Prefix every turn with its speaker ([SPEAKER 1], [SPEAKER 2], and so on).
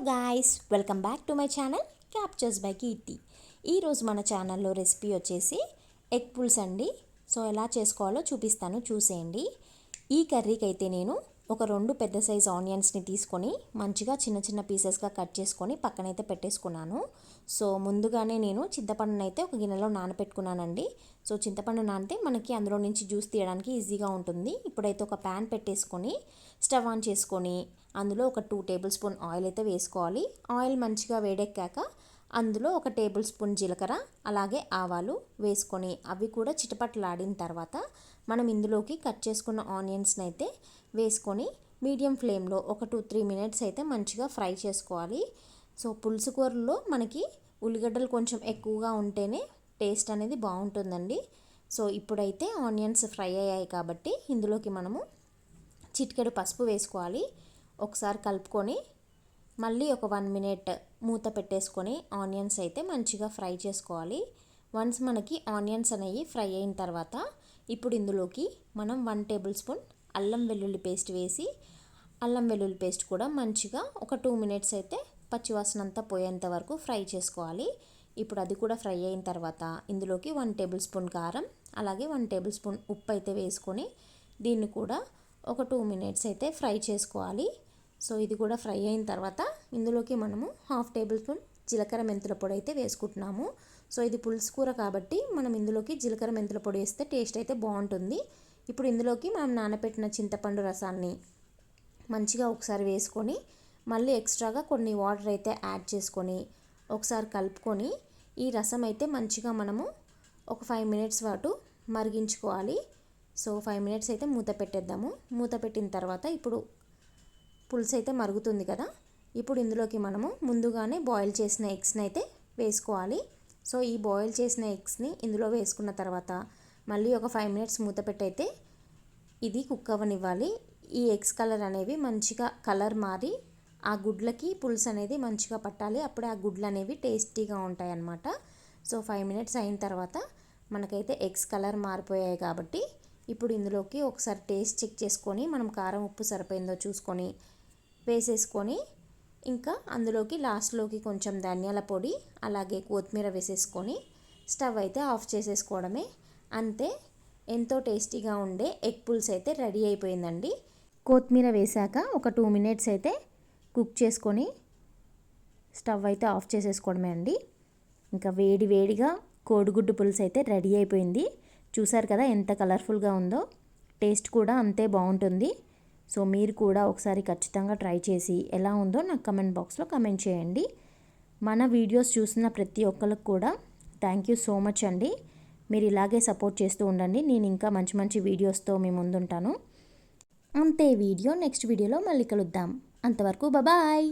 [SPEAKER 1] Hello guys welcome back to my channel captures by Keerthi ఈరోజు మన ఛానల్లో recipe వచ్చేసి ఎగ్ పుల్స్ అండి. సో ఎలా చేసుకోవాలో చూపిస్తాను చూసేయండి. ఈ కర్రీకి అయితే నేను ఒక రెండు పెద్ద సైజ్ ఆనియన్స్ని తీసుకొని మంచిగా చిన్న చిన్న పీసెస్గా కట్ చేసుకొని పక్కనైతే పెట్టేసుకున్నాను. సో ముందుగానే నేను చింతపండుని అయితే ఒక గిన్నెలో నానపెట్టుకున్నానండి. సో చింతపండు నానితే మనకి అందులో నుంచి జ్యూస్ తీయడానికి ఈజీగా ఉంటుంది. ఇప్పుడైతే ఒక ప్యాన్ పెట్టేసుకొని స్టవ్ ఆన్ చేసుకొని అందులో ఒక టూ టేబుల్ స్పూన్ ఆయిల్ అయితే వేసుకోవాలి. ఆయిల్ మంచిగా వేడెక్కాక అందులో ఒక టేబుల్ స్పూన్ జీలకర్ర అలాగే ఆవాలు వేసుకొని అవి కూడా చిటపట్లాడిన తర్వాత మనం ఇందులోకి కట్ చేసుకున్న ఆనియన్స్ని అయితే వేసుకొని మీడియం ఫ్లేమ్లో ఒక టూ త్రీ మినిట్స్ అయితే మంచిగా ఫ్రై చేసుకోవాలి. సో పులుసు కూరలో మనకి ఉల్లిగడ్డలు కొంచెం ఎక్కువగా ఉంటేనే టేస్ట్ అనేది బాగుంటుందండి. సో ఇప్పుడైతే ఆనియన్స్ ఫ్రై అయ్యాయి కాబట్టి ఇందులోకి మనము చిటికెడు పసుపు వేసుకోవాలి. ఒకసారి కలుపుకొని మళ్ళీ ఒక వన్ మినిట్ మూత పెట్టేసుకొని ఆనియన్స్ అయితే మంచిగా ఫ్రై చేసుకోవాలి. వన్స్ మనకి ఆనియన్స్ అనేవి ఫ్రై అయిన తర్వాత ఇప్పుడు ఇందులోకి మనం వన్ టేబుల్ స్పూన్ అల్లం వెల్లుల్లి పేస్ట్ వేసి అల్లం వెల్లుల్లి పేస్ట్ కూడా మంచిగా ఒక టూ మినిట్స్ అయితే పచ్చివాసన అంతా పోయేంత వరకు ఫ్రై చేసుకోవాలి. ఇప్పుడు అది కూడా ఫ్రై అయిన తర్వాత ఇందులోకి వన్ టేబుల్ స్పూన్ కారం అలాగే వన్ టేబుల్ స్పూన్ ఉప్పు అయితే వేసుకొని దీన్ని కూడా ఒక టూ మినిట్స్ అయితే ఫ్రై చేసుకోవాలి. సో ఇది కూడా ఫ్రై అయిన తర్వాత ఇందులోకి మనము హాఫ్ టేబుల్ స్పూన్ జీలకర్ర మెంతుల పొడి అయితే వేసుకుంటున్నాము. సో ఇది పులుసు కూర కాబట్టి మనం ఇందులోకి జీలకర్ర మెంతుల పొడి వేస్తే టేస్ట్ అయితే బాగుంటుంది. ఇప్పుడు ఇందులోకి మనం నానబెట్టిన చింతపండు రసాన్ని మంచిగా ఒకసారి వేసుకొని మళ్ళీ ఎక్స్ట్రాగా కొన్ని వాటర్ అయితే యాడ్ చేసుకొని ఒకసారి కలుపుకొని ఈ రసం అయితే మంచిగా మనము ఒక ఫైవ్ మినిట్స్ పాటు మరిగించుకోవాలి. సో ఫైవ్ మినిట్స్ అయితే మూత పెట్టేద్దాము. మూత పెట్టిన తర్వాత ఇప్పుడు పులుసు అయితే మరుగుతుంది కదా? ఇప్పుడు ఇందులోకి మనము ముందుగానే బాయిల్ చేసిన ఎగ్స్ని అయితే వేసుకోవాలి. సో ఈ బాయిల్ చేసిన ఎగ్స్ని ఇందులో వేసుకున్న తర్వాత మళ్ళీ ఒక ఫైవ్ మినిట్స్ మూత పెట్టయితే ఇది కుక్ అవ్వనివ్వాలి. ఈ ఎగ్స్ కలర్ అనేవి మంచిగా కలర్ మారి ఆ గుడ్లకి పులుసు అనేది మంచిగా పట్టాలి. అప్పుడే ఆ గుడ్లు అనేవి టేస్టీగా ఉంటాయి అన్నమాట సో ఫైవ్ మినిట్స్ అయిన తర్వాత మనకైతే ఎగ్స్ కలర్ మారిపోయాయి కాబట్టి ఇప్పుడు ఇందులోకి ఒకసారి టేస్ట్ చెక్ చేసుకొని మనం కారం ఉప్పు సరిపోయిందో చూసుకొని వేసేసుకొని ఇంకా అందులోకి లాస్ట్లోకి కొంచెం ధనియాల పొడి అలాగే కొత్తిమీర వేసేసుకొని స్టవ్ అయితే ఆఫ్ చేసేసుకోవడమే. అంతే ఎంతో టేస్టీగా ఉండే ఎగ్ పుల్స్ అయితే రెడీ అయిపోయిందండి. కొత్తిమీర వేసాక ఒక టూ మినిట్స్ అయితే కుక్ చేసుకొని స్టవ్ అయితే ఆఫ్ చేసేసుకోవడమే అండి. ఇంకా వేడి వేడిగా కోడిగుడ్డు పులుసు అయితే రెడీ అయిపోయింది. చూసారు కదా ఎంత కలర్ఫుల్గా ఉందో? టేస్ట్ కూడా అంతే బాగుంటుంది. సో మీరు కూడా ఒకసారి ఖచ్చితంగా ట్రై చేసి ఎలా ఉందో నాకు కమెంట్ బాక్స్లో కమెంట్ చేయండి. మన వీడియోస్ చూసిన ప్రతి ఒక్కరికి కూడా థ్యాంక్ యూ సో మచ్ అండి. మీరు ఇలాగే సపోర్ట్ చేస్తూ ఉండండి. నేను ఇంకా మంచి మంచి వీడియోస్తో మీ ముందుంటాను. అంతే వీడియో నెక్స్ట్ వీడియోలో మళ్ళీ కలుద్దాం. అంతవరకు బాయ్